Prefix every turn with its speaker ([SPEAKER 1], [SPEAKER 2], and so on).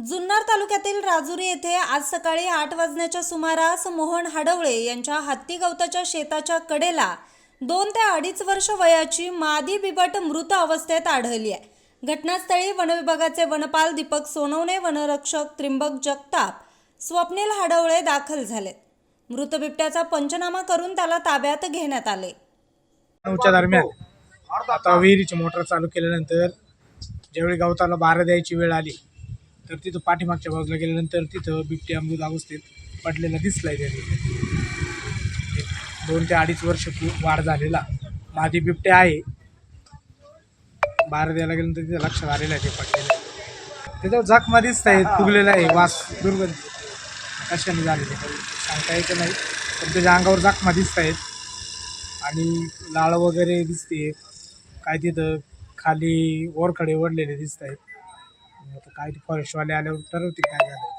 [SPEAKER 1] जुन्नर तालुक्यातील राजुरी येथे आज सकाळी आठ वाजण्याच्या सुमारास मोहन हाडवळे यांच्या हत्ती गवताच्या शेताच्या कडेला दोन ते अडीच वर्ष वयाची मादी बिबट मृत अवस्थेत आढळली आहे. घटनास्थळी वनविभागाचे वनपाल दीपक सोनवणे वनरक्षक त्रिंबक जगताप स्वप्नील हाडवळे दाखल झालेत मृत बिबट्याचा पंचनामा करून त्याला ताब्यात घेण्यात आले.
[SPEAKER 2] नऊच्या दरम्यान आता विहिरीची मोटर चालू केल्यानंतर ज्यावेळी गवताला बारा द्यायची वेळ आली तर तिथं पाठीमागच्या बाजूला गेल्यानंतर तिथं बिबटी अमृत अवस्थेत पडलेला दिसलाय त्यांनी एक दोन ते अडीच वर्ष वाढ झालेला मादी बिबटे आहे. बारा द्यायला गेल्यानंतर तिथं लक्षात आलेलं आहे ते पडलेलं त्याच्यावर जखमा दिसत आहेत फुगलेला आहे वास दुर्गंध. कशाने झालेले सांगता येतं नाही पण त्याच्या अंगावर जखमा दिसत आहेत आणि लाळ वगैरे दिसते काय तिथं खाली वरकडे ओढलेले दिसत आहेत आता काय ते फॉरेस्टवाले आल्यावर ठरवते काय झालं.